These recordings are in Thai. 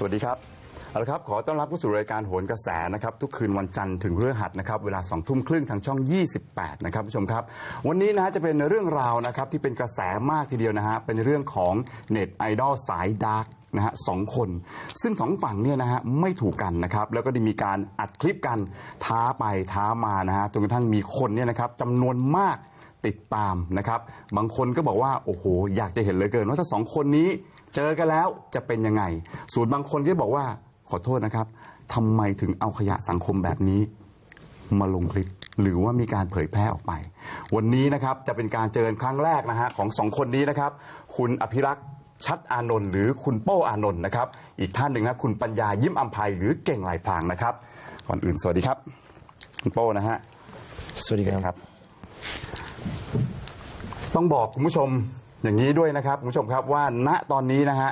สวัสดีครับเอาละครับ ขอต้อนรับเข้าสู่รายการโหนกระแสนะครับ ทุกคืนวันจันทร์ถึงพฤหัสนะครับเวลา2ทุ่มครึ่งทางช่อง 28 นะครับผู้ชมครับ วันนี้นะฮะจะเป็นเรื่องราวนะครับที่เป็นกระแสมากทีเดียวนะฮะเป็นเรื่องของเน็ตไอดอลสายดาร์กนะฮะสองคน ซึ่งสองฝั่งเนี่ยนะฮะไม่ถูกกันนะครับ แล้วก็ได้มีการอัดคลิปกันท้าไปท้ามานะฮะจนกระทั่งมีคนเนี่ยนะครับจำนวนมาก ติดตามนะครับบางคนก็บอกว่าโอ้โหอยากจะเห็นเหลยเกิน ว่าถ้าสองคนนี้เจอกันแล้วจะเป็นยังไง ส่วนบางคนก็บอกว่าขอโทษนะครับทำไมถึงเอาขยะสังคมแบบนี้ มาลงคลิปหรือว่ามีการเผยแพร่ออกไป วันนี้นะครับจะเป็นการเจอกันครั้งแรกนะฮะของสองคนนี้นะครับ คุณอภิรักษ์ชัดอานนท์หรือคุณโป้อานนท์นะครับ อีกท่านหนึ่งนะคุณปัญญายิ้มอัมภัยหรือเก่งลายพรางนะครับ ก่อนอื่นสวัสดีครับ คุณโป้นะฮะสวัสดีครับครับ ต้องบอกคุณผู้ชมอย่างนี้ด้วยนะครับคุณผู้ชมครับว่าณตอนนี้นะฮะ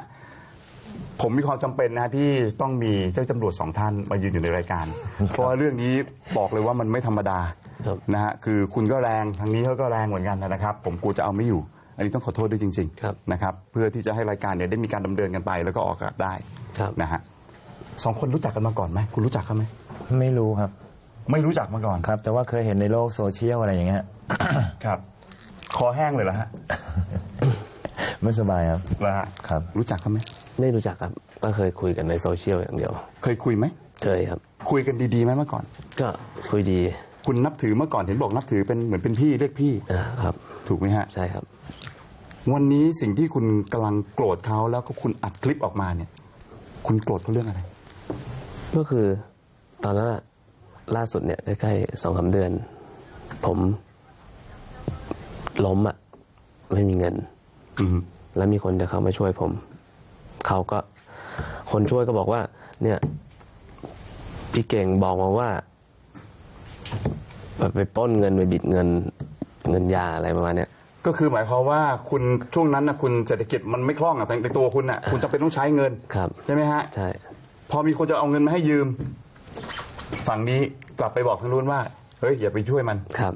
ผมมีความจำเป็นนะฮะที่ต้องมีเจ้าตำรวจสองท่านมายืนอยู่ในรายการ เพราะว่าเรื่องนี้บอกเลยว่ามันไม่ธรรมดาครับ นะฮะคือคุณก็แรงทางนี้เขาก็แรงเหมือนกันนะครับ ผมกูจะเอาไม่อยู่ อันนี้ต้องขอโทษด้วยจริงครับ ๆนะครับเพื่อที่จะให้รายการเนี่ยได้มีการดำเนินกันไป แล้วก็ออกอากาศได้ครับ นะฮะสองคนรู้จักกันมาก่อนไหมคุณรู้จักเขาไหม ไม่รู้ครับ ไม่รู้จักมาก่อนครับ แต่ว่าเคยเห็นในโลกโซเชียลอะไรอย่างเงี้ย ครับ คอแห้งเลยเหรอฮะไม่สบายครับเหรอฮะครับ รู้จักเขาไหมไม่รู้จักครับ ก็เคยคุยกันในโซเชียลอย่างเดียว เคยคุยไหมเคยครับ คุยกันดีๆไหมเมื่อก่อน ก็คุยดี คุณนับถือเมื่อก่อนเห็นบอกนับถือเป็นเหมือนเป็นพี่เรียกพี่อ่าครับ ถูกไหมฮะ ใช่ครับ วันนี้สิ่งที่คุณกำลังโกรธเขาแล้วก็คุณอัดคลิปออกมาเนี่ย คุณโกรธเขาเรื่องอะไร ก็คือตอนนั้นอะ ล่าสุดเนี่ยใกล้ๆสองสาเดือน ผมล้มอะไม่มีเงินอืมแล้วมีคนจะเข้ามาช่วยผม เขาก็คนช่วยก็บอกว่า เนี่ย พี่เก่งบอกมาว่าแบบไปปล้นเงินไปบิดเงินเงินยาอะไรประมาณเนี้ยก็คือหมายความว่าคุณช่วงนั้นนะคุณเศรษฐกิจมันไม่คล่องอะในตัวคุณอะคุณจะเป็นต้องใช้เงินครับ ใช่ไหมฮะใช่พอมีคนจะเอาเงินมาให้ยืม ฝั่งนี้กลับไปบอกทางนู้นว่า เฮ้ยอย่าไปช่วยมัน ครับ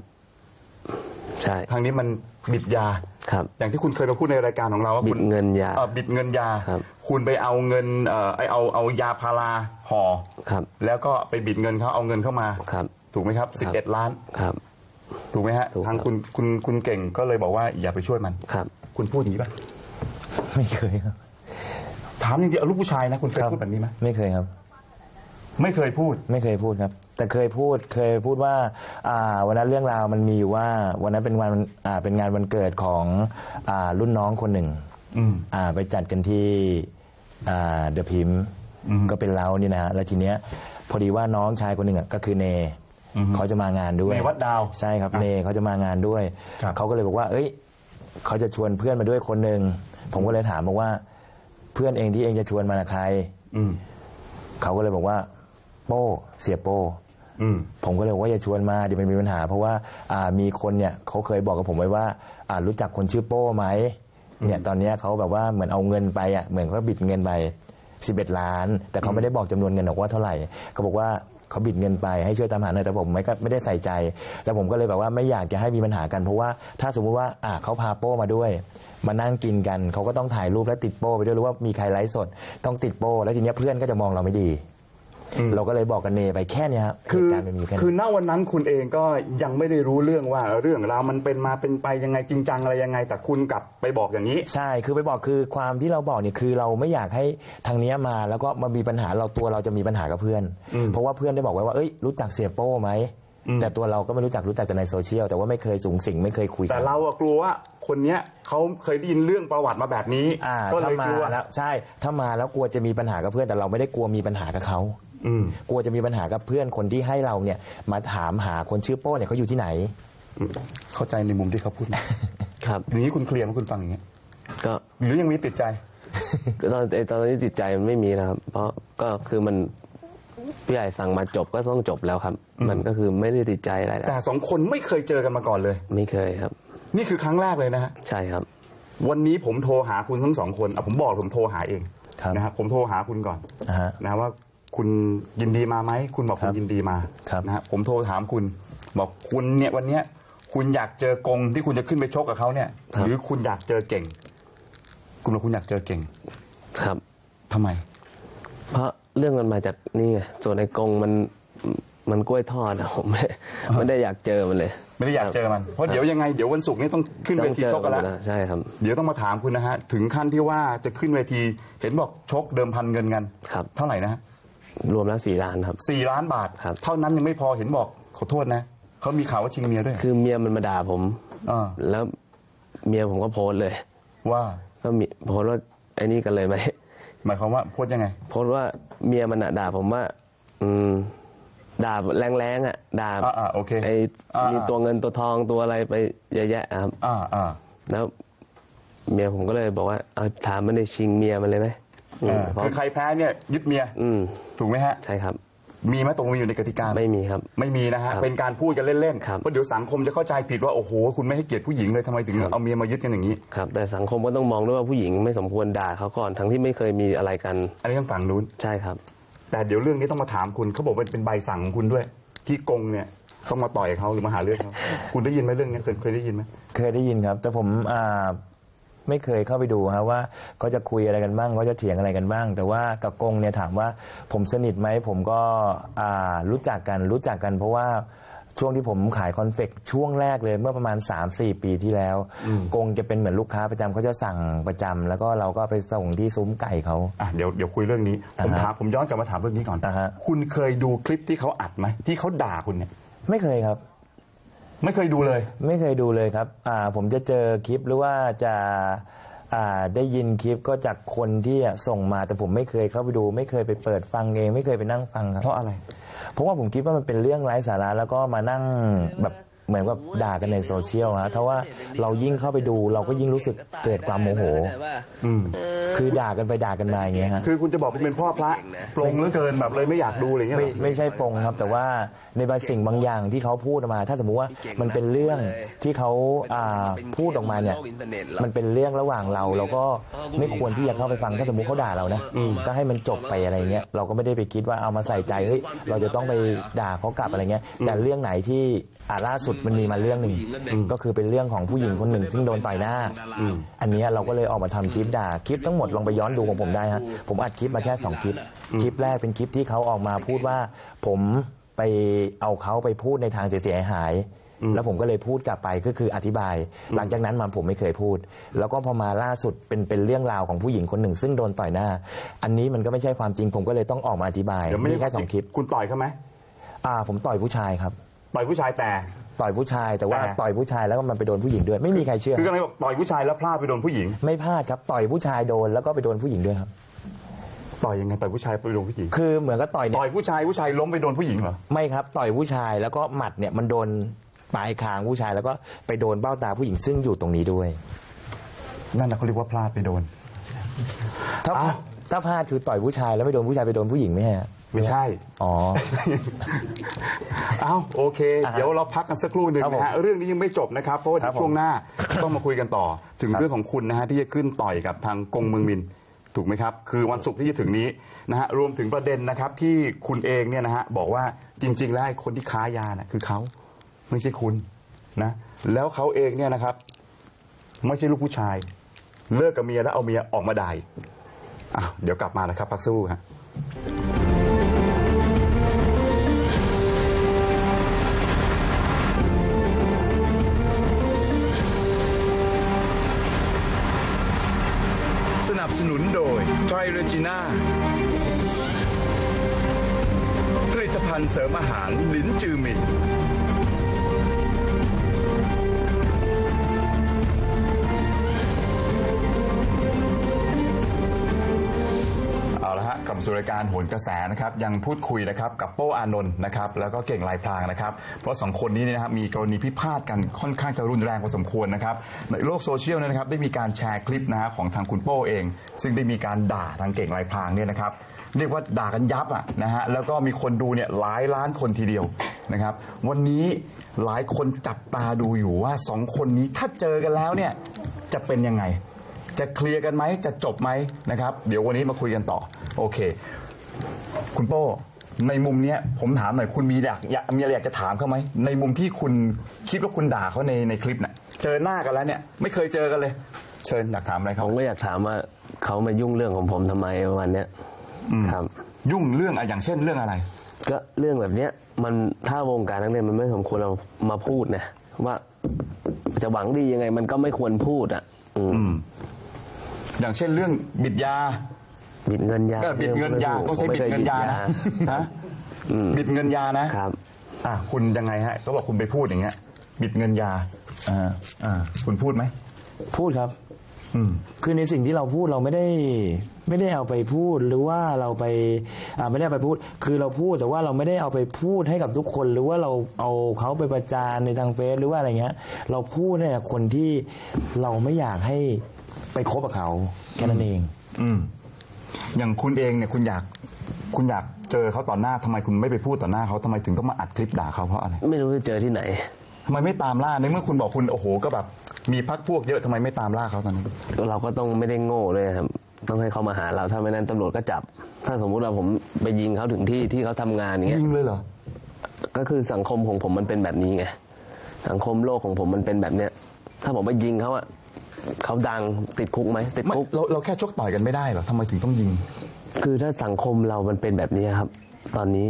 ใช่ ทางนี้มันบิดยา ครับ อย่างที่คุณเคยมาพูดในรายการของเราว่าบิคุดณเงินยาเอ่อบิดเงินยา ครับ คุณไปเอาเงินเอ่อไอเอาเอายาพาราห่อ ครับ แล้วก็ไปบิดเงินเขาเอาเงินเข้ามา ครับ ถูกไหมครับสิบเอ็ดล้าน ครับ ถูกไหมฮะ ถูกครับ ทางคุณคุณคุณเก่งก็เลยบอกว่าอย่าไปช่วยมัน ครับ คุณพูดอย่างนี้ป่ะ ไม่เคยครับถามจริงๆเอาลูกผู้ชายนะ คุณเคยครับพูดแบบนี้ไหมไม่เคยครับ ไม่เคยพูด ไม่เคยพูดครับ แต่เคยพูดเคยพูดว่าอ่าวันนั้นเรื่องราวมันมีอยู่ว่าวันนั้นเป็นวันอ่าเป็นงานวันเกิดของอ่ารุ่นน้องคนหนึ่งอืม อ่าไปจัดกันที่อ่าเดอะพิมอืมก็เป็นเรานี่นะฮะแล้วทีเนี้ยพอดีว่าน้องชายคนหนึ่งอะก็คือเนอือฮึเขาจะมางานด้วยในวัดดาวใช่ครับอะเนเขาจะมางานด้วยครับ เขาก็เลยบอกว่า เอ้ย เขาจะชวนเพื่อนมาด้วยคนหนึ่งผมก็เลยถามบอกว่า เพื่อนเองที่เองจะชวนมานะใคร อืม เขาก็เลยบอกว่า โป้เสียโป้อืมผมก็เลยบอกว่าอย่าชวนมาเดี๋ยวมันมีปัญหา เพราะว่าอ่ามีคนเนี่ยเขาเคยบอกกับผมไว้ว่าอ่ารู้จักคนชื่อโป้ไหมเนี่ยตอนเนี้ยเขาแบบว่าเหมือนเอาเงินไปอะเหมือนเขาบิดเงินไป11 ล้าน แต่เขาไม่ได้บอกจำนวนเงินหรอกว่าเท่าไหร่เขาบอกว่าเขาบิดเงินไปให้ช่วยตามหาหน่อยแต่ผมไม่ก็ไม่ได้ใส่ใจ แล้วผมก็เลยแบบว่าไม่อยากจะให้มีปัญหากันเพราะว่าถ้าสมมุติว่าอ่าเขาพาโป้มาด้วย มานั่งกินกันเขาก็ต้องถ่ายรูปแล้วติดโป้ไปด้วยหรือว่ามีใครไลฟ์สด ต้องติดโป้แล้วทีเนี้ยเพื่อนก็จะมองเราไม่ดีอืม เราก็เลยบอกกันเนไปแค่เนี้ยครับคือเหตุการณ์มันมีแค่นี้คือณวันนั้นคุณเองก็ยังไม่ได้รู้เรื่องว่าเรื่องราวมันเป็นมาเป็นไปยังไงจริงจังอะไรยังไง แต่คุณกลับไปบอกอย่างนี้ ใช่คือไปบอกคือความที่เราบอกเนี่ยคือเราไม่อยากให้ทางเนี้ยมาแล้วก็มามีปัญหาเราตัวเราจะมีปัญหากับเพื่อน อืมเพราะว่าเพื่อนได้บอกไว้ว่าเอ้ยรู้จักเสียโป้ไหมอืม แต่ตัวเราก็ไม่รู้จักรู้จักแต่ในโซเชียลแต่ว่าไม่เคยสูงสิงไม่เคยคุยกัแต่เราอะกลัวว่าคนเนี้ยเขาเคยได้ยินเรื่องประวัติมาแบบนี้อ่าก็เลถ้ายมากลัว แล้วใช่ถ้ามาแล้วกลัวจะมีปัญหากับเพื่อนแต่เราไม่ได้กลัวมีปัญหากับเขา อืม กลัวจะมีปัญหากับเพื่อนคนที่ให้เราเนี่ย มาถามหาคนชื่อโป้เนี่ยเขาอยู่ที่ไหน เข้าใจในมุมที่เขาพูดนะครับ อย่างนี้คุณเคลียร์ไหมคุณฟังอย่างเงี้ยก็หรือยังมีติดใจ ก็ตอนไอ้ตอนนี้จิตใจมันไม่มีนะครับ เพราะก็คือมันพี่ใหญ่สั่งมาจบก็ต้องจบแล้วครับอืมมันก็คือไม่ได้ติดใจอะไรแล้วแต่สองคนไม่เคยเจอกันมาก่อนเลย ไม่เคยครับ นี่คือครั้งแรกเลยนะฮะใช่ครับ วันนี้ผมโทรหาคุณทั้งสองคนอะผมบอกผมโทรหาเองครับ นะครับผมโทรหาคุณก่อนนะฮะ นะว่า คุณยินดีมาไหมคุณบอกครัคุณบยินดีมาครับนะฮะผมโทรถามคุณ บอกคุณเนี่ยวันเนี้ยคุณอยากเจอกงที่คุณจะขึ้นไปชกกับเขาเนี่ยครับหรือคุณอยากเจอเก่ง คุณบอกคุณอยากเจอเก่ง ครับทำไม เพราะเรื่องมันมาจากนี่ไงส่วนในกรงมันมันกล้วยทอดอะผมไม่ไม่ได้อยากเจอมันเลย ไม่ได้อยากเจอมันเพราะเดี๋ยวยังไงเดี๋ยววันศุกร์นี้ต้องขึ้นเวทีชกกันแล้วใช่ครับ เดี๋ยวต้องมาถามคุณนะฮะถึงขั้นที่ว่าจะขึ้นเวทีเห็นบอกชกเดิมพันเงินกันครับ เท่าไหร่นะฮะ รวมแล้วสี่ล้านครับ สี่ล้านบาท ครับ เท่านั้นยังไม่พอเห็นบอกขอโทษนะเขามีข่าวว่าชิงเมียด้วยคือเมียมันมาด่าผมอ่าแล้วเมียผมก็โพสต์เลย ว่าก็มีโพสต์ว่าไอ้นี่กันเลยไหม หมายความว่าโพสต์ยังไง โพสต์ว่าเมียมันอะด่าผมว่า อืม ด่าแรงๆอะ ด่าอ่าอ่าโอเคไอ้อ่ามี มีตัวเงินตัวทองตัวอะไรไปเยอะแยะครับ อ่าอ่าแล้วเมียผมก็เลยบอกว่าเอาถามมันในชิงเมียมันเลยไหม อืมอ่าเพราะคือใครแพ้เนี่ยยึดเมียอืมถูกไหมฮะ ใช่ครับ มีไหมตรงนี้อยู่ในกติกาไม่มีครับ ไม่มีนะฮะครับเป็นการพูดกันเล่นๆ ครับ เพราะเดี๋ยวสังคมจะเข้าใจผิดว่า โอ้โห คุณไม่ให้เกียรติผู้หญิงเลยทำไมถึงเอาเมียมายึดกันอย่างนี้ ครับ แต่สังคมก็ต้องมองด้วยว่าผู้หญิงไม่สมควรด่าเขาก่อนทั้งที่ไม่เคยมีอะไรกันอันนี้ทางฝั่งนู้น ใช่ครับ แต่เดี๋ยวเรื่องนี้ต้องมาถามคุณเขาบอกว่าเป็นใบสั่งของคุณด้วย ที่กงเนี่ยต้องมาต่อยเขาหรือมาหาเรื่องเขาคุณได้ยินไหมเรื่องนี้เคยเคยได้ยินไหม เคยได้ยินครับ แต่ผมอ่า ไม่เคยเข้าไปดูครับว่าเขาจะคุยอะไรกันบ้างเขาจะเถียงอะไรกันบ้าง แต่ว่ากับกงเนี่ยถามว่าผมสนิทไหมผมก็อ่ารู้จักกันรู้จักกันเพราะว่าช่วงที่ผมขายคอนเฟกต์ช่วงแรกเลยเมื่อประมาณ 3-4 ปีที่แล้ว กงจะเป็นเหมือนลูกค้าประจำเขาจะสั่งประจำแล้วก็เราก็ไปส่งที่ซุ้มไก่เขา อะเดี๋ยวเดี๋ยวคุยเรื่องนี้ ผมอ่าฮะถามผมย้อนกลับมาถามเรื่องนี้ก่อน อ่าฮะ คุณเคยดูคลิปที่เขาอัดไหมที่เขาด่าคุณเนี่ย ไม่เคยครับ ไม่เคยดูเลย ไม่เคยดูเลยครับอ่าผมจะเจอคลิปหรือว่าจะอ่าได้ยินคลิปก็จากคนที่ส่งมาแต่ผมไม่เคยเข้าไปดู ไม่เคยไปเปิดฟังเอง ไม่เคยไปนั่งฟังครับ เพราะอะไร เพราะว่าผมคิดว่ามันเป็นเรื่องไร้สาระแล้วก็มานั่งแบบ เหมือนกับด่ากันในโซเชียลฮะเพราะว่าเรายิ่งเข้าไปดูเราก็ยิ่งรู้สึกเกิดความโมโห อืม คือด่ากันไปด่ากันมาอย่างเงี้ยฮะ คือคุณจะบอกคุณเป็นพ่อพระปรงเหลือเกินแบบเลยไม่อยากดูอะไรอย่างเงี้ยไม่เหรอไม่ใช่ปรงครับ แต่ว่าในบางสิ่งบางอย่างที่เขาพูดออกมา ถ้าสมมุติว่ามันเป็นเรื่องที่เขาอ่าพูดออกมาเนี่ย มันเป็นเรื่องระหว่างเรา เราก็ไม่ควรที่จะเข้าไปฟังถ้าสมมุติเขาด่าเรานะก็ให้มันจบไปอะไรเงี้ยเราก็ไม่ได้ไปคิดว่าเอามาใส่ใจเฮ้ยเราจะต้องไปด่าเขากลับอะไรเงี้ยแต่เรื่องไหนที่อ่าล่าสุดมันมีมาเรื่องหนึ่งก็คือเป็นเรื่องของผู้หญิงคนหนึ่งซึ่งโดนต่อยหน้า อันเนี้ยเราก็เลยออกมาทำคลิปด่าคลิปทั้งหมดลองไปย้อนดูของผมได้ฮะผมอัดคลิปมาแค่สองคลิป คลิปแรกเป็นคลิปที่เขาออกมาพูดว่า ผมไปเอาเขาไปพูดในทางเสียหายแล้วผมก็เลยพูดกลับไปก็คืออธิบาย หลังจากนั้นมาผมไม่เคยพูด แล้วก็พอมาล่าสุดเป็นเป็นเรื่องราวของผู้หญิงคนหนึ่ง ซึ่งโดนต่อยหน้า อันนี้มันก็ไม่ใช่ความจริงผมก็เลยต้องออกมาอธิบายเดี๋ยวไม่มีได้แค่สองคลิป คุณต่อยเขาไหมอ่าผมต่อยผู้ชายครับ ต่อยผู้ชายแต่ ต่อยผู้ชายแต่ว่าแต่ ต่อยผู้ชายแล้วก็มันไปโดนผู้หญิงด้วย ไม่มีใครเชื่อ คือกำลังบอกต่อยผู้ชายแล้วพลาดไปโดนผู้หญิง ไม่พลาดครับต่อยผู้ชายโดนแล้วก็ไปโดนผู้หญิงด้วยครับ ต่อยยังไงต่อยผู้ชายไปโดนผู้หญิง คือเหมือนกับต่อยเนี่ยต่อยผู้ชายผู้ชายล้มไปโดนผู้หญิงเหรอ ไม่ครับต่อยผู้ชายแล้วก็หมัดเนี่ยมันโดนปลายคางผู้ชายแล้วก็ไปโดนเบ้าตาผู้หญิงซึ่งอยู่ตรงนี้ด้วย นั่นนะเขาเรียกว่าพลาดไปโดน ถ้าอ้าว ถ้าพลาดคือต่อยผู้ชายแล้วไม่โดนผู้ชายไปโดนผู้หญิงไหมฮะ ไม่ใช่ อ๋อ เอาโอเค อ่าฮะเดี๋ยวเราพักกันสักครู่หนึ่งครับผมนะฮะเรื่องนี้ยังไม่จบนะครับ เพราะว่าครัเดี๋ยวบผมช่วงหน้า ต้องมาคุยกันต่อ ถึงครับ เรื่องของคุณนะฮะที่จะขึ้นต่อยกับทางกงเมืองมินถูกไหมครับ คือวันศุกร์ที่จะถึงนี้นะฮะรวมถึงประเด็นนะครับที่คุณเองเนี่ยนะฮะบอกว่าจริง ๆ แล้วไอ้คนที่ค้ายาน่ะคือเขาไม่ใช่คุณนะแล้วเขาเองเนี่ยนะครับ ไม่ใช่ลูกผู้ชาย เลิกกับเมียแล้วเอาเมียออกมาด่าอีกอ้าวเดี๋ยวกลับมานะครับพักสู้ฮะ ไตรเรจิน่าผลิตภัณฑ์เสริมอาหารลิ้นจือมิน กลับมาสู่รายการโหนกระแสนะครับยังพูดคุยนะครับกับโป้อานนท์นะครับแล้วก็เก่งลายพรางนะครับเพราะสองคนนี้เนี่ยนะครับมีกรณีพิพาทกันค่อนข้างจะรุนแรงพอสมควรนะครับในโลกโซเชียลเนยนะครับได้มีการแชร์คลิปนะฮะของทางคุณโป้เอง ซึ่งได้มีการด่าทางเก่งลายพรางเนี่ยนะครับเรียกว่าด่ากันยับอะนะฮะแล้วก็มีคนดูเนี่ยหลายล้านคนทีเดียวนะครับวันนี้หลายคนจับตาดูอยู่ว่าสองคนนี้ถ้าเจอกันแล้วเนี่ยจะเป็นยังไง จะเคลียร์กันไหมจะจบไหมนะครับ เดี๋ยววันนี้มาคุยกันต่อ โอเค คุณโป้ในมุมเนี้ยผมถามหน่อยคุณมีอยากอยากมีอะไรอยากจะถามเขาไหมในมุมที่คุณคิดว่าคุณด่าเขาในในคลิปน่ะ เจอหน้ากันแล้วเนี่ย ไม่เคยเจอกันเลย เชิญอยากถามอะไรผเขามก็อยากถามว่าเขามายุ่งเรื่องของผมทำไมวันเนี้ยอืมครับ ยุ่งเรื่องอะอย่างเช่นเรื่องอะไร ก็เรื่องแบบเนี้ยมันถ้าวงการนักเรียนมันไม่สมควรเรามาพูดนะว่าจะหวังดียังไงมันก็ไม่ควรพูดอะ อืมอืม อย่างเช่นเรื่องบิดยา บิดเงินยาก็บิดเงินยาต้องใช้บิดเงินยานะฮะอืมบิดเงินยานะครับอะคุณยังไงฮะเขาบอกคุณไปพูดอย่างเงี้ย บิดเงินยาอ่าอ่าคุณพูดไหมพูดครับอืมคือในสิ่งที่เราพูดเราไม่ได้ไม่ได้เอาไปพูดหรือว่าเราไปอ่าไม่ได้เอาไปพูด คือเราพูดแต่ว่าเราไม่ได้เอาไปพูดให้กับทุกคน หรือว่าเราเอาเขาไปประจานในทางเฟซหรือว่าอะไรเงี้ย เราพูดเนี่ยคนที่เราไม่อยากให้ ไปคบกับเขาแค่นั้นเอง อืม อย่างคุณเองเนี่ยคุณอยากคุณอยากเจอเขาต่อหน้าทำไมคุณไม่ไปพูดต่อหน้าเขาทำไมถึงต้องมาอัดคลิปด่าเขาเพราะอะไรไม่รู้จะเจอที่ไหนทำไมไม่ตามล่าในเมื่อคุณบอกคุณโอ้โหก็แบบ มีพักพวกเยอะทำไมไม่ตามล่าเขาตอนนี้เราก็ต้องไม่ได้โง่เลยครับ ต้องให้เขามาหาเราถ้าไม่นั้นตำรวจก็จับ ถ้าสมมุติว่าผมไปยิงเขาถึงที่ที่เขาทำงานอย่างเงี้ย ยิงเลยเหรอ ก็คือสังคมของผมมันเป็นแบบนี้ไง สังคมโลกของผมมันเป็นแบบเนี้ย ถ้าผมไปยิงเขาอะเขาดังติดคุกไหมติดไม่คุก เราเราแค่ชกต่อยกันไม่ได้เหรอทำไมถึงต้องยิง คือถ้าสังคมเรามันเป็นแบบนี้ครับ ตอนนี้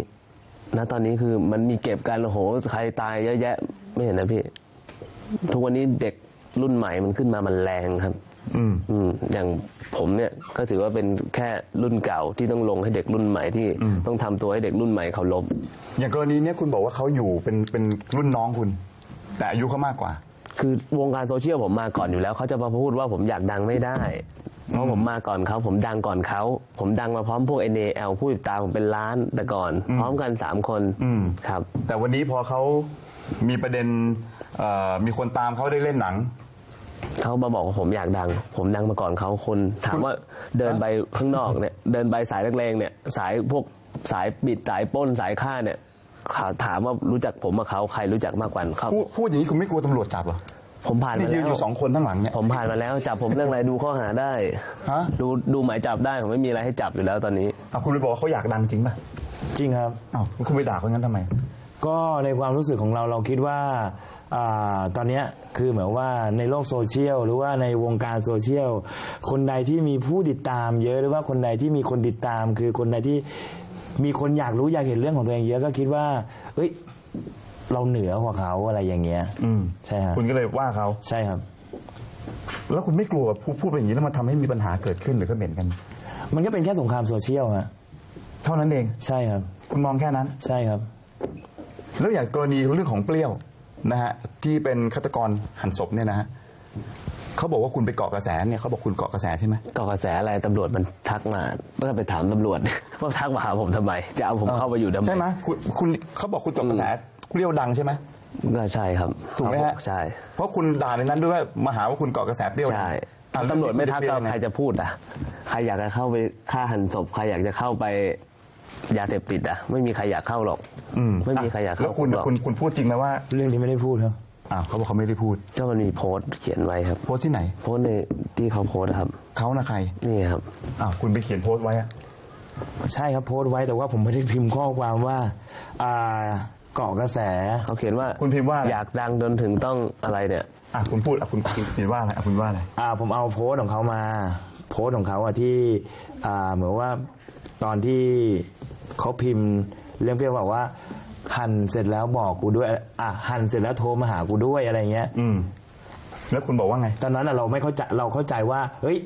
ณตอนนี้คือมันมีเก็บกันโอ้โหใครตายเยอะแยะ ไม่เห็นนะพี่ ทุกวันนี้เด็กรุ่นใหม่มันขึ้นมามันแรงครับ อืม อืมอย่างผมเนี่ยก็ถือว่าเป็นแค่รุ่นเก่าที่ต้องลงให้เด็กรุ่นใหม่ที่อืม ต้องทำตัวให้เด็กรุ่นใหม่เคารพอย่างกรณีเนี้ยคุณบอกว่าเขาอยู่เป็นเป็นรุ่นน้องคุณ แต่อายุเขามากกว่า คือวงการโซเชียลผมมาก่อนอยู่แล้วเขาจะมาพูดว่าผมอยากดังไม่ได้ เพราะผมมาก่อนเขาผมดังก่อนเขาผมดังมาพร้อมพวก NAL ผู้ติดตามผมเป็นล้านแต่ก่อนอืมพร้อมกันสามคนอืม ครับ แต่วันนี้พอเขามีประเด็นเอ่อมีคนตามเขาได้เล่นหนัง เขามาบอกว่าผมอยากดัง ผมดังมาก่อนเขาคนถามว่าเดินไปข้างนอกเนี่ย เดินไปสายแรงๆเนี่ย สายพวกสายบิดสายปล้นสายฆ่าเนี่ยเขาถามว่ารู้จักผมกับเขาใครรู้จักมากกว่าเขาพูดพูดอย่างนี้คุณไม่กลัวตำรวจจับเหรอผมผ่านนี่มายืแล้นวอยู่สองคนข้างหลังเนี่ย ผมผ่านมาแล้วจับผมเรื่องอะไรดูข้อหาได้ฮะ ดูดูหมายจับได้ผมไม่มีอะไรให้จับอยู่แล้วตอนนี้ อะคุณไปบอกว่าเขาอยากดังจริงป่ะจริงครับ อ้าวคุณไปด่าเขางั้นทำไม ก็ในความรู้สึกของเราเราคิดว่าอาตอนเนี้ยคือเหมือนว่าในโลกโซเชียล หรือว่าในวงการโซเชียล คนใดที่มีผู้ติดตามเยอะหรือว่าคนใดที่มีคนติดตาม คือคนใดที่ มีคนอยากรู้อยากเห็นเรื่องของตัวเองเยอะก็คิดว่า เอ้ย เราเหนือกว่าเขาอะไรอย่างเงี้ย อืมใช่ครับคุณก็เลยว่าเขา ใช่ครับ แล้วคุณไม่กลัวพูดพูดไปอย่างนี้แล้วมันทำให้มีปัญหาเกิดขึ้นหรือก็เหม็นกัน มันก็เป็นแค่สงครามโซเชียลฮะเท่านั้นเอง ใช่ครับ คุณมองแค่นั้น ใช่ครับ แล้วอย่างกรณีเรื่องของเปรี้ยวนะฮะที่เป็นฆาตกรหั่นศพเนี่ยนะฮะ เขาบอกว่าคุณไปเกาะกระแสเนี่ยเขาบอกคุณเกาะกระแสใช่ไหม ก็กระแสอะไรตำรวจมันทักมาก็ไปถามตำรวจ ว่าทักมาหาผมทำไม จะเอาผมเข้าไปอยู่ทำไม ใช่ไหมคุณคุณเขาบอกคุณเกาะกระแสเปรี้ยวดังใช่ไหม ก็ใช่ครับถูกไหมฮะ ใช่ เพราะคุณด่าในนั้นด้วยว่ามาหาว่าคุณเกาะกระแสเปรี้ยวดังใช่อะตำรวจไม่ทักเปรี้ก็ยวยังไงใครจะพูดอะ ใครอยากจะเข้าไปฆ่าหันศพ ใครอยากจะเข้าไปยาเสพติดอะ ไม่มีใครอยากเข้าหรอก อืไม่มีใครอยากเข้าแล้วคุณหรอกคุณคุณพูดจริงไหมว่า เรื่องนี้ไม่ได้พูดครับ อ้าวเขาบอกเขาไม่ได้พูด ก็มันมีโพสต์เขียนไว้ครับ โพสต์ที่ไหน โพสต์ในที่เขาโพสต์อะครับ เขานะใครนี่ครับ อ้าวคุณไปเขียนโพสต์ไว้อะใช่ครับโพสต์ไว้แต่ว่าผมไม่ได้พิมพ์ข้อความว่าอ่าเกาะกระแส เขาเขียนว่าคุณพิมพ์ว่าอะไรอยากดังจนถึงต้องอะไรเนี่ย อะคุณพูดอะคุณคุณเขียนว่าอะไรอะคุณว่าอะไรอ่าผมเอาโพสต์ของเขามา โพสต์ของเขาอะที่อ่าเหมือนว่าตอนที่เขาพิมพ์เรื่องเปรี้ยวบอกว่า หั่นเสร็จแล้วบอกกูด้วย อะหั่นเสร็จแล้วโทรมาหากูด้วยอะไรเงี้ย อืม แล้วคุณบอกว่าไง ตอนนั้นอะเราไม่เข้าใจเราเข้าใจว่า เฮ้ย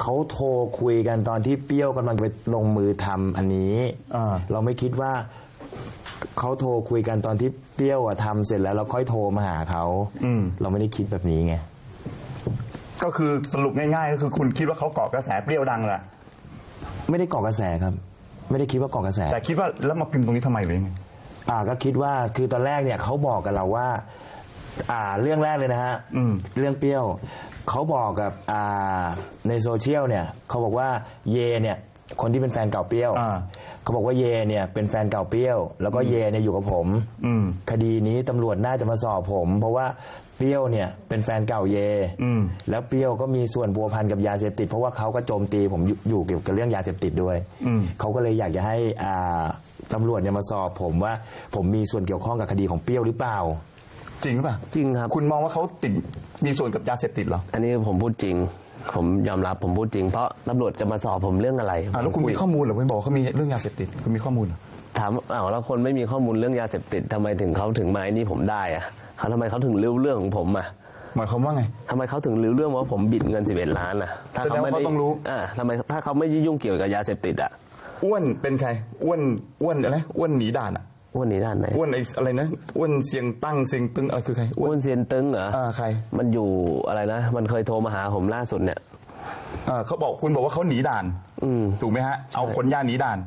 เขาโทรคุยกันตอนที่เปรี้ยวกำลังไปลงมือทำอันนี้อ่า เราไม่คิดว่าเขาโทรคุยกันตอนที่เปรี้ยวอะทำเสร็จแล้วเราค่อยโทรมาหาเขาอืม เราไม่ได้คิดแบบนี้ไงก็คือสรุปง่ายๆ ก็คือคุณคิดว่าเขาเกาะกระแสเปรี้ยวดังแหละไม่ได้เกาะกระแสครับ ไม่ได้คิดว่าเกาะกระแส แต่คิดว่าแล้วมาพิมพ์ตรงนี้ทำไมหรือยังไง อ่าก็คิดว่าคือตอนแรกเนี่ยเขาบอกกับเราว่า อ่าเรื่องแรกเลยนะฮะอืม เรื่องเปรี้ยวเขาบอกกับอ่าในโซเชียลเนี่ยเขาบอกว่าเยเนี่ย คนที่เป็นแฟนเก่าเปรี้ยวอ่า เขาบอกว่าเยเนี่ยเป็นแฟนเก่าเปรี้ยว แล้วก็เยเนี่ยอยู่กับผม อืม คดีนี้ตำรวจน่าจะมาสอบผม เพราะว่า เปรี้ยวเนี่ยเป็นแฟนเก่าเย อืม แล้วเปรี้ยวก็มีส่วนพัวพันกับยาเสพติด เพราะว่าเขาก็โจมตีผมอยู่อยู่เกี่ยวกับเรื่องยาเสพติดด้วย อืม เขาก็เลยอยากจะให้อ่าตำรวจเนี่ยมาสอบผมว่าผมมีส่วนเกี่ยวข้องกับคดีของเปรี้ยวหรือเปล่า จริงหรือเปล่าจริงครับ คุณมองว่าเขาติดมีส่วนกับยาเสพติดเหรออันนี้ผมพูดจริง ผมยอมรับผมพูดจริง เพราะตำรวจจะมาสอบผมเรื่องอะไรอ่าแล้วคุณผมียข้อมูลเหรอคุณบอกว่าเขามีเรื่องยาเสพติดคุณมีข้อมูลเหรอ ถามอ้าวแล้วคนไม่มีข้อมูลเรื่องยาเสพติดทำไมถึงเขาถึงมาไอ้นี่ผมได้อะเขาทำไมเขาถึงรู้เรื่องของผมอะหมายความว่าไง ทำไมเขาถึงรู้เรื่องว่าผมบิดเงิน 11 ล้านอะถ้าแสดงว่าไม่ได้เขาต้องรู้ อ่าทำไมถ้าเขาไม่ยุ่งเกี่ยวกับยาเสพติดอะอ้วนเป็นใคร อ้วนอ้วนอะไรอ้วนหนีด่านอะอ้วนนี้ด้านไหนอ้วนไอ้อะไรนะอ้วนเสียงตั้งเสียงตึงอะไรคือใครอ้วอ้วนนเซียนตึงเหรออ่าใครมันอยู่อะไรนะมันเคยโทรมาหาผมล่าสุดเนี่ย อ่าเขาบอกคุณบอกว่าเขาหนีด่าน อืม ถูกไหมฮะ เอาขนยาหนีด่าน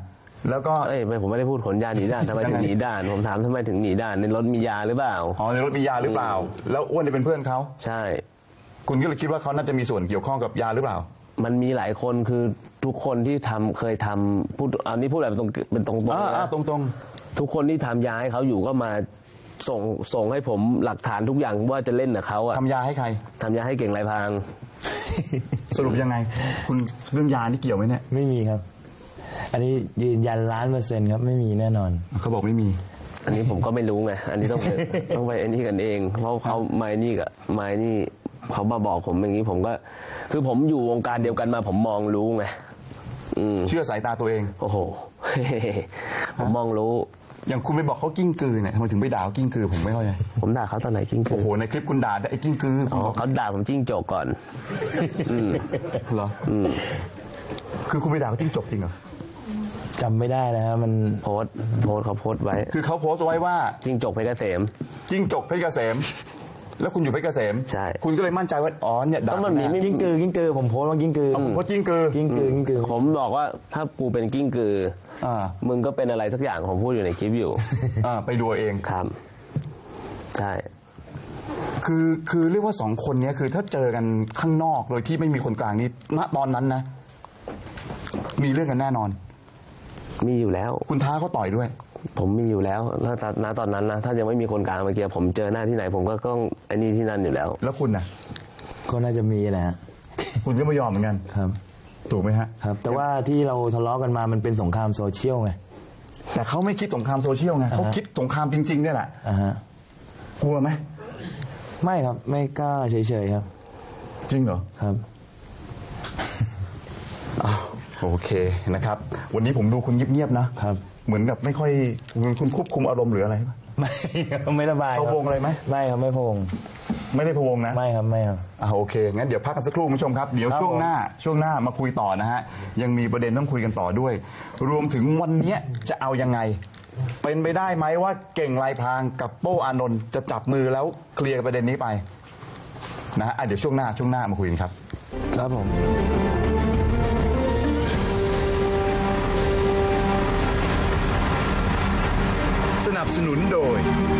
แล้วก็ เอ้ยไม่ผมไม่ได้พูดขนยาหนีด่านทำไมถึงหนีด่าน ผมถามทำไมถึงหนีด่านในรถมียาหรือเปล่า อ๋อในรถมียาหรือเปล่า แล้วอ้วนเนี่ยเป็นเพื่อนเขา ใช่ คุณก็เลยคิดว่าเขาน่าจะมีส่วนเกี่ยวข้องกับยาหรือเปล่า มันมีหลายคนคือทุกคนที่ทำเคยทำพูดอันนี้พูดแบบตรงเป็นตรงๆอ่าอ่านะตรงตรงทุกคนที่ทำยาให้เขาอยู่ก็มาส่งส่งให้ผมหลักฐานทุกอย่างว่าจะเล่นกับเขาอะๆทำยาให้ใคร ทำยาให้เก่งลายพราง สรุปยังไง คุณเรื่องยานี่เกี่ยวไหมเนี่ย ไม่มีครับ อันนี้ยืนยันล้านเปอร์เซ็นต์ครับ ไม่มีแน่นอน เขาบอกไม่มี อันนี้ผมก็ไม่รู้ไง อันนี้ต้องไป ต้องไปไอ้นี่กันเอง เพราะเขาไม่นี่กับไม่นี่เขามาบอกผมอย่างนี้ผมก็ คือผมอยู่วงการเดียวกันมาผมมองรู้ไงอืมเชื่อสายตาตัวเอง โอ้โห ผมมองรู้ อย่างคุณไปบอกเขากิ้งกือเนี่ยทำไมถึงไปด่าเขากิ้งกือผมไม่เข้าใจผมด่าเขาตอนไหนกิ้งกืโอ้โหในคลิปคุณด่าไอ้กิ้งกืออ๋อเขาด่าผมจิ้งจกก่อน อืมเหรออืมคือคุณไปด่าเขาจิ้งจกจริงเหรอ จำไม่ได้แล้วครับมันโพสต์โพสต์เขาโพสต์ไว้ คือเขาโพสต์ไว้ว่าจิ้งจกเพชรเกษม จิ้งจกเพชรเกษม แล้วคุณอยู่เพชรเกษม ใช่ คุณก็เลยมั่นใจว่าอ๋อเนี่ยด่าก็มันมีไม่ กิ้งกือกิ้งกือผมโพสต์ว่ากิ้งกือเอาผมโพสต์กิ้งกือกิ้งกือกิ้งกือผมบอกว่าถ้ากูเป็นกิ้งกือ อ่ามึงก็เป็นอะไรสักอย่างผมพูดอยู่ในคลิปอยู่ อ่าไปดูเอาเอง ครับ ใช่ คือคือเรียกว่าสองคนเนี้ยคือถ้าเจอกันข้างนอกโดยที่ไม่มีคนกลางนี่ณตอนนั้นนะ มีเรื่องกันแน่นอน มีอยู่แล้ว คุณท้าเขาต่อยด้วย ผมมีอยู่แล้วถ้าตอนณตอนนั้นนะถ้ายังไม่มีคนกลางเมื่อกี้ผมเจอหน้าที่ไหน ผมก็ต้องไอ้นี่ที่นั่นอยู่แล้ว แล้วคุณน่ะ ก็น่าจะมีแหละฮะคุณก็ไม่ยอมเหมือนกัน ครับ ถูกไหมฮะ ครับ แต่ว่าที่เราทะเลาะกันมามันเป็นสงครามโซเชียลไงแต่เขาไม่คิดสงครามโซเชียลไงอ่าฮะเขาคิดสงครามจริงๆเนี่ยแหละอ่าฮะกลัวไหมไม่ครับ ไม่กล้าเฉยๆครับ จริงเหรอครับอ้าว โอเคนะครับ วันนี้ผมดูคุณเงียบๆนะครับ เหมือนกับไม่ค่อยคุณควบคุมอารมณ์หรืออะไรปะไม่ครับไม่ระบายคเขารับวงอะไรไหมไม่ครับไม่พงไม่ได้พะวงนะไม่ครับไม่ครับ อ่าโอเคงั้นเดี๋ยวพักกันสักครู่คุณผู้ชมครับเดี๋ยวครับช่วงหน้าช่วงหน้ามาคุยต่อนะฮะยังมีประเด็นต้องคุยกันต่อด้วย รวมถึงวันเนี้ยจะเอายังไง เป็นไปได้ไหมว่าเก่งลายพรางกับโป้อานนท์จะจับมือแล้วเคลียร์ประเด็นนี้ไปนะฮะอะเดี๋ยวช่วงหน้าช่วงหน้ามาคุยกันครับ ครับผม บสนุนโดย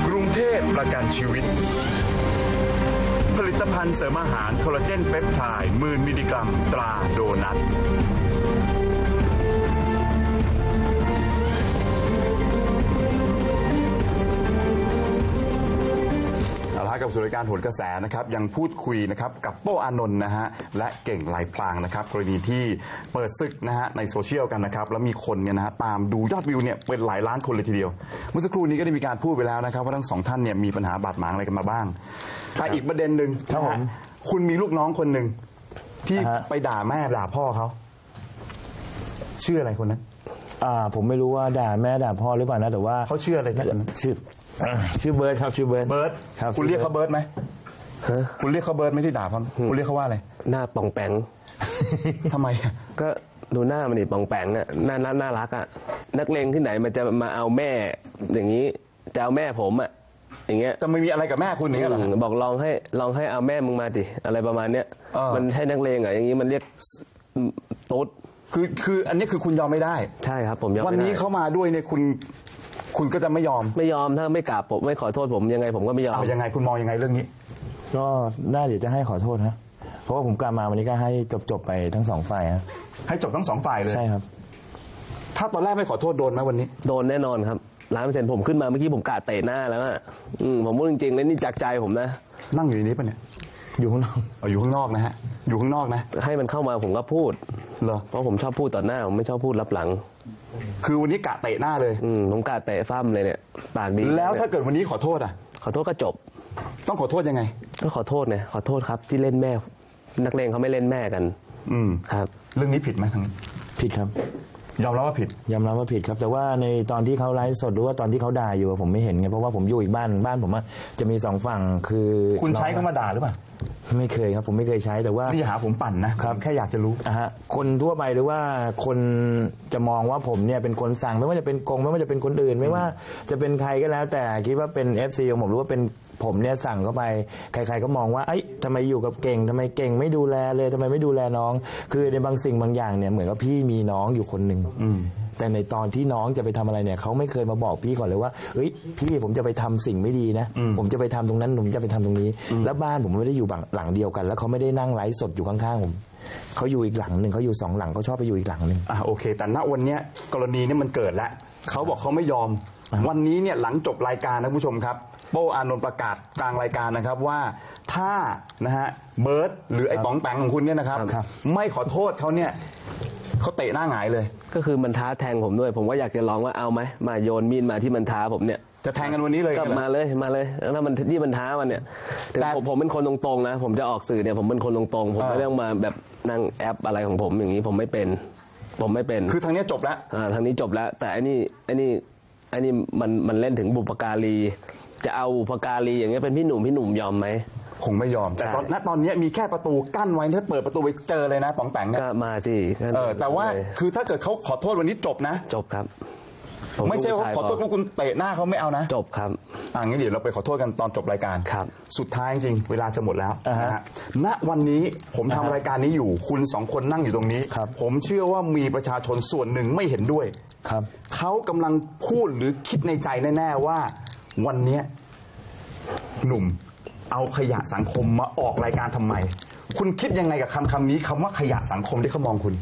กรุงเทพประกันชีวิต ผลิตภัณฑ์เสริมอาหารคอลลาเจนเปปไทด์หมื่นมิลลิกรัมตราโดนัท กับสู่รายการโหนกระแสนะครับยังพูดคุยนะครับกับโป้อานนท์นะฮะและเก่งลายพลางนะครับกรณีที่เปิดศึกนะฮะในโซเชียลกันนะครับแล้วมีคนเนี่ยนะฮะตามดูยอดวิวเนี่ยเป็นหลายล้านคนเลยทีเดียว เมื่อสักครู่นี้ก็ได้มีการพูดไปแล้วนะครับว่าทั้งสองท่านเนี่ยมีปัญหาบาดหมางอะไรกันมาบ้างแต่อีกประเด็นหนึ่งครับนะผฮะมคุณมีลูกน้องคนหนึ่งที่อ่าฮะ ไปด่าแม่ด่าพ่อเขาชื่ออะไรคนนั้นอ่าผมไม่รู้ว่าด่าแม่ด่าพ่อหรือเปล่านะแต่ว่าเขาชื่ออะไรนะคนนั้น ชื่อ อ่าชื่อเบิร์ดครับชื่อเบิร์ด เบิร์ตครับคุณเรียกเขาเบิร์ตไหมฮะ คุณเรียกเขาเบิร์ตไม่ได้ด่าเขาคุณเรียกเขาว่าอะไรหน้าปองแปง ทำไมอะก็ดูหน้ามันดิปองแปงอะน่าน่าน่ารักอะนักเลงที่ไหนมันจะมาเอาแม่ อย่างนี้จะเอาแม่ผมอะอย่างเงี้ยจะไม่มีอะไรกับแม่คุณอย่างเงี้ยเหรอ อืมบอกลองให้ลองให้เอาแม่มึงมาดิอะไรประมาณเนี้ยเออมันใช่นักเลงเหรออย่างนี้มันเรียกตุ๊ดคือคืออันนี้คือคุณยอมไม่ได้ ใช่ครับ ผมยอมวันไม่นี้ได้เขามาด้วยเนี่ยคุณ คุณก็จะไม่ยอมไม่ยอมถ้าไม่กราบผมไม่ขอโทษผมยังไงผมก็ไม่ยอมเอายังไงคุณมองยังไงเรื่องนี้ ก็น่าเดี๋ยวจะให้ขอโทษนะเพราะว่าผมกลับมาวันนี้ก็ให้จบๆไปทั้งสองฝ่ายครับให้จบทั้งสองฝ่ายเลย ใช่ครับ ถ้าตอนแรกไม่ขอโทษโดนไหมวันนี้ โดนแน่นอนครับร้านเปอร์เซ็นต์ผมขึ้นมาเมื่อกี้ผมกาดเตะหน้าแล้วอะอืมผมพูดจริงๆเลยนี่จากใจผมนะ นั่งอยู่ในนี้ปะเนี่ย อยู่ข้างนอกเอาอยู่ข้างนอกนะฮะ อยู่ข้างนอกนะ ให้มันเข้ามาผมก็พูด เหรอ เพราะผมชอบพูดต่อหน้า ผมไม่ชอบพูดรับหลัง คือวันนี้กะเตะหน้าเลย อืมผมกาดเตะฟ้ามเลยเนี่ยปากดีแล้วถ้าเกิดวันนี้ขอโทษอะ ขอโทษก็จบ ต้องขอโทษยังไง ก็ขอโทษเนี่ยขอโทษครับที่เล่นแม่ นักเลงเขาไม่เล่นแม่กัน อืมครับ เรื่องนี้ผิดไหมทางผิดครับ ยอมรับว่าผิด ยอมรับว่าผิดครับแต่ว่าในตอนที่เขาไลฟ์สดหรือว่าตอนที่เขาด่าอยู่อะผมไม่เห็นไงเพราะว่าผมอยู่อีกบ้านบ้านผมอะจะมีสองฝั่งคือคุณใช้น้เขาองมาด่าหรือเปล่าไม่เคยครับ ผมไม่เคยใช้แต่ว่า นี่อย่าหาผมปั่นนะครับผมแค่อยากจะรู้ อะฮะคนทั่วไปหรือว่าคนจะมองว่าผมเนี่ยเป็นคนสั่งไม่ว่าจะเป็นกงไม่ว่าจะเป็นคนอื่น ไม่ว่าจะเป็นใครก็แล้วแต่คิดว่าเป็น FC ของผมหรือว่าเป็น ผมเนี่ยสั่งเข้าไป ใคร ๆ ก็มองว่าเอ้ยทำไมอยู่กับเก่งทำไมเก่งไม่ดูแลเลยทำไมไม่ดูแลน้อง คือในบางสิ่งบางอย่างเนี่ยเหมือนกับพี่มีน้องอยู่คนหนึ่งอืมแต่ในตอนที่น้องจะไปทำอะไรเนี่ยเขาไม่เคยมาบอกพี่ก่อนเลยว่าเฮ้ยพี่ผมจะไปทำสิ่งไม่ดีนะอืมผมจะไปทำตรงนั้นผมจะไปทำตรงนี้ แล้วบ้านผมไม่ได้อยู่หลังเดียวกัน แล้วเขาไม่ได้นั่งไลฟ์สดอยู่ข้างๆผมเขาอยู่อีกหลังหนึ่งเขาอยู่สองหลังเขาชอบไปอยู่อีกหลังหนึ่งอะโอเค แต่ณวันเนี้ยกรณีเนี้มันเกิดแล้วเขาบอกเขาไม่ยอม วันนี้เนี่ยหลังจบรายการนะคุณผู้ชมครับ โป้อานนท์ประกาศกลางรายการนะครับว่าถ้านะฮะเบิร์ตหรือไอ้ป๋องแปงของคุณเนี่ยนะครับ ครับ ไม่ขอโทษเขาเนี่ยเขาเตะหน้าหงายเลย ก็คือมันท้าแทงผมด้วย ผมก็อยากจะลองว่าเอาไหมมาโยนมีดมาที่มันท้าผมเนี่ยจะแทงกันวันนี้เลยก็เหรอมาเลยมาเลยแล้วถ้ามันที่มันท้ามันเนี่ยถึงแต่ผมผมเป็นคนตรงๆนะ ผมจะออกสื่อเนี่ยผมเป็นคนตรงๆผมอ่าไม่ต้องมาแบบนั่งแอปอะไรของผมอย่างนี้ผมไม่เป็น ผมไม่เป็น คือทางเนี้ยจบแล้ว อ่าทางนี้จบแล้ว แต่อันนี้อันนี้ อันนี้มันมันเล่นถึงบุปการี จะเอาบุปการีอย่างเงี้ยเป็นพี่หนุ่มพี่หนุ่มยอมไหม คงไม่ยอม แต่ตอนใช่ ณตอนเนี้ยมีแค่ประตูกั้นไว้ถ้าเปิดประตูไปเจอเลยนะป๋องแปงเนี่ยก็มาสิก็เออแต่ว่าเลยคือถ้าเกิดเขาขอโทษวันนี้จบนะ จบครับผ ไม่ใช่ว่าลูกขอโทษชยว่าคุณเตะหน้าเขาไม่เอานะจบครับอ่างั้นเดี๋ยวเราไปขอโทษกันตอนจบรายการครับ สุดท้ายจริงๆเวลาจะหมดแล้วอ่าฮะนะฮะณวันนี้ผมทำอ่าฮะรายการนี้อยู่คุณสองคนนั่งอยู่ตรงนี้ครับผมเชื่อว่ามีประชาชนส่วนหนึ่งไม่เห็นด้วยครับเขากำลังพูดหรือคิดในใจแน่ๆว่า วันเนี้ยหนุ่มเอาขยะสังคมมาออกรายการทำไม คุณคิดยังไงกับคำคำนี้คำว่าขยะสังคมที่เขามองคุณ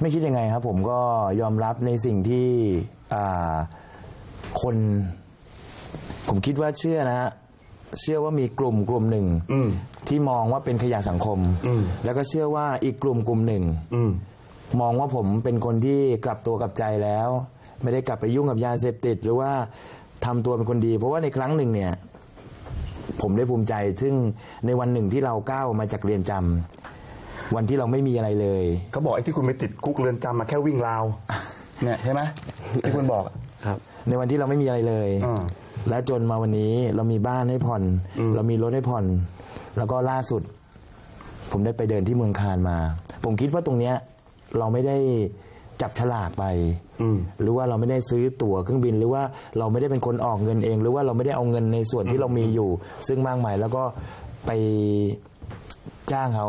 ไม่คิดยังไงครับ ผมก็ยอมรับในสิ่งที่อ่าคน ผมคิดว่าเชื่อนะฮะเชื่อว่ามีกลุ่มกลุ่มหนึ่งอืม ที่มองว่าเป็นขยะสังคม อืม แล้วก็เชื่อว่าอีกกลุ่มกลุ่มหนึ่ง อืม มองว่าผมเป็นคนที่กลับตัวกลับใจแล้ว ไม่ได้กลับไปยุ่งกับยาเสพติด หรือว่าทำตัวเป็นคนดี เพราะว่าในครั้งหนึ่งเนี่ย ผมได้ภูมิใจ ซึ่งในวันหนึ่งที่เราก้าวมาจากเรียนจำ วันที่เราไม่มีอะไรเลย เขาบอกไอ้ที่คุณไปติดคุกเรือนจำมาแค่วิ่งราว เนี่ยใช่ไหมที่คุณบอก ครับ ในวันที่เราไม่มีอะไรเลย อ่าและจนมาวันนี้เรามีบ้านให้ผ่อน อืม เรามีรถให้ผ่อน แล้วก็ล่าสุด ผมได้ไปเดินที่เมืองคานมา ผมคิดว่าตรงเนี้ย เราไม่ได้จับฉลากไป อืม หรือว่าเราไม่ได้ซื้อตั๋วเครื่องบิน หรือว่าเราไม่ได้เป็นคนออกเงินเอง หรือว่าเราไม่ได้เอาเงินในส่วนที่เรามีอยู่ ซึ่งมากมายแล้วก็ไป จ้างเขา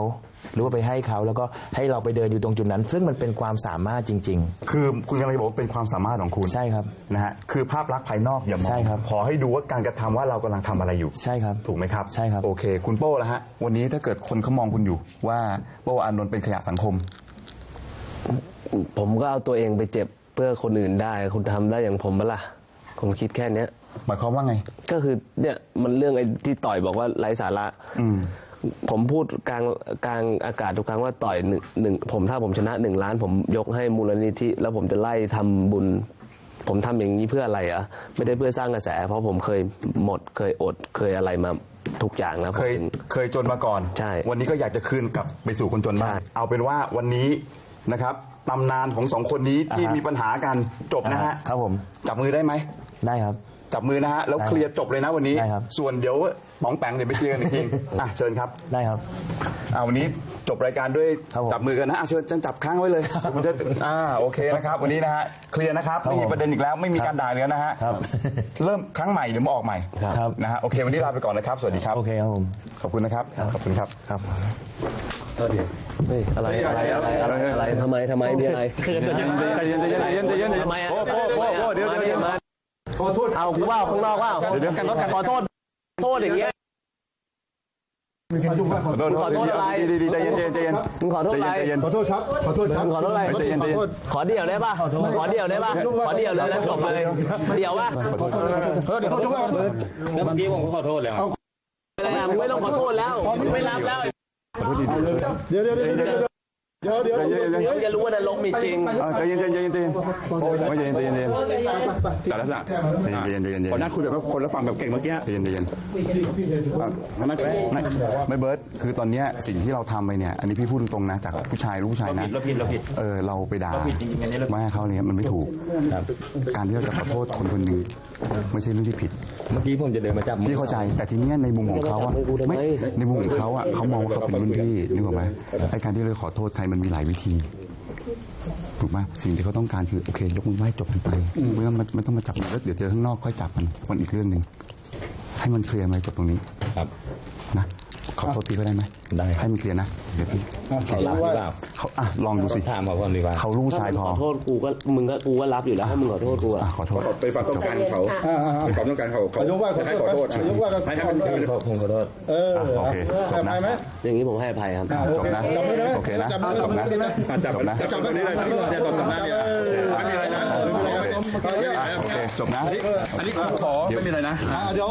หรือว่าไปให้เขาแล้วก็ให้เราไปเดินอยู่ตรงจุดนั้น ซึ่งมันเป็นความสามารถจริง คือคุณกำลังจะบอกว่าเป็นความสามารถของคุณๆ ใช่ครับ นะฮะคือภาพลักษณ์ภายนอกอย่ามองใช่ครับ ขอให้ดูว่าการกระทำว่าเรากำลังทำอะไรอยู่ ใช่ครับ ถูกไหมครับใช่ครับ โอเค คุณโป้ละฮะ วันนี้ถ้าเกิดคนเขามองคุณอยู่ ว่าโป้อานนท์เป็นขยะสังคม ผมก็เอาตัวเองไปเจ็บเพื่อคนอื่นได้ คุณทำได้อย่างผมปะล่ะ ผมคิดแค่เนี้ย หมายความว่าไง ก็คือเนี่ยมันเรื่องไอ้ที่ต่อยบอกว่าไร้สาระ อืม ผมพูดกลางกลางอากาศทุกครั้งว่าต่อยหนึ่งหนึ่งผมถ้าผมชนะหนึ่งล้าน ผมยกให้มูลนิธิแล้วผมจะไล่ทำบุญ ผมทำอย่างนี้เพื่ออะไรอะไม่ได้เพื่อสร้างกระแส เพราะผมเคยหมดเคยอดเคยอะไรมาทุกอย่างแล้วผมเคยถึงเคยจนมาก่อนใช่วันนี้ก็อยากจะคืนกลับไปสู่คนจนบ้างใช่เอาเป็นว่าวันนี้นะครับตำนานของสองคนนี้ที่อ่าฮะมีปัญหากันจบนะฮะครับผมจับมือได้ไหมได้ครับ จับมือนะฮะแล้วได้เคลียร์จบเลยนะวันนี้ ได้ครับ ส่วนเดี๋ยวป๋องแปงเดี๋ยวไปเคลียร์กันอีกทีอะเชิญครับได้ครับ อ่าวันนี้จบรายการด้วยครับผมจับมือกันนะอะเชิญเชิญจับค้างไว้เลยมันจะอ่าโอเคนะครับ วันนี้นะฮะเคลียร์นะครับครับไม่มีผมประเด็นอีกแล้วไม่มีการด่าเลยนะฮะครับเริ่มครั้งใหม่เดี๋ยวมาออกใหม่ครับ นะฮะโอเควันนี้ลาไปก่อนนะครับ สวัสดีครับโอเคครับผมขอบคุณนะครับขอบคุณครับ ครับสวัสดีเฮ้ยอะไรอะไรอะไรอะไรอะไรทำไมทำไมมีอะไร ใจเย็นใจเย็นใจเย็นใจเย็นใจเย็นทำไมอะโอ้โหโอ้โหเดี๋ยวเดี๋ยวเดี๋ยวมา ขอโทษเอากูว่าข้างนอกว่าเดี๋ยวเดี๋ยวกันรถกันขอโทษโทษอย่างเงี้ยขอโทษขอโทษอะไรดีดีๆใจเย็นใจเย็นใจเย็นมึงขอโทษอะไรใจเย็นขอโทษครับขอโทษครับมึงขอโทษอะไรใจเย็นใจเย็นขอเดี่ยวได้ป่ะขอเดี่ยวได้ป่ะขอเดี่ยวเลยแล้วจบเลยเดี่ยวป่ะเออเดี๋ยวเขาจะว่าเบิร์ดแล้วเมื่อกี้ผมก็ขอโทษแล้วอะไรอะมึงไม่ต้องขอโทษแล้วมึงไม่รับแล้วเดี๋ยวเดี๋ยวเดี๋ยว เดี๋ยวเดี๋ยวเดี๋ยวใจเย็นใจเย็นเดี๋ยวจะรู้ว่านรกมีจริงเออใจเย็นใจเย็นใจเย็นไม่ใจเย็นใจเย็นใจเย็นแต่ลักษณะใจเย็นใจเย็นใจเย็นขอนั่งคุยแบบคนละฝั่งแบบเก่งเมื่อกี้ใจเย็นใจเย็นมานั่งคุยไม่ไม่เบิร์ตคือตอนเนี้ยสิ่งที่เราทำไปเนี่ยอันนี้พี่พูดตรงๆนะจากผู้ชายลูกผู้ชายนะเราผิดเราผิดเออเราไปด่าเราผิดจริงๆอันนี้เราแม่เขาเนี่ยมันไม่ถูกการที่เราจะขอโทษคนคนหนึ่งไม่ใช่เรื่องที่ผิด เมื่อกี้ผมจะเดินมาจับมือพี่เข้าใจ แต่ทีเนี้ยในมุมของเขาอะไม่ในมุมของเขาอะเขามองว่าเขาเป็นรุ่นพี่นึกออกไหมไอ้การที่เราขอโทษใครมันมีหลายวิธีถูกไหมสิ่งที่เขาต้องการคือโอเคยกมือไหว้จบกันไปเมื่อมันไม่ต้องมาจับมือแล้วเดี๋ยวเจอข้างนอกค่อยจับมันมันอีกเรื่องหนึ่งให้มันเคลียร์ไหมจบตรงนี้ครับนะ ขอโทษพี่ก็ได้ไหมได้ให้มันเคลียร์นะเดี๋ยวพี่เขารับหรือเปล่าเขาอะลองดูสิถามเขาก่อนดีกว่าเขาลูกผู้ชายพอขอโทษกูก็มึงก็กูก็รับอยู่แล้วถ้ามึงขอโทษกูอะอะขอโทษไปความต้องการเขาอ่าอ่าอ่าความต้องการเขาเขายกว่าขอโทษให้ขอโทษยกว่าให้ให้มันให้มันผมขอโทษเอออะโอเคจบนะไปไหมอย่างนี้ผมให้อภัยครับอ่าโอจบเคนะจับมือได้ไหมโอเคนะจับมือจบนะได้ไหมอะจับจบนะจับแบบนี้เลยจับแบบนี้เลยจับแบบนี้เลยไม่มีอะไรนะไม่มีอะไรนะอะโอเคจบนะอันนี้ขอไม่มีอะไรนะอ่าเดี๋ยว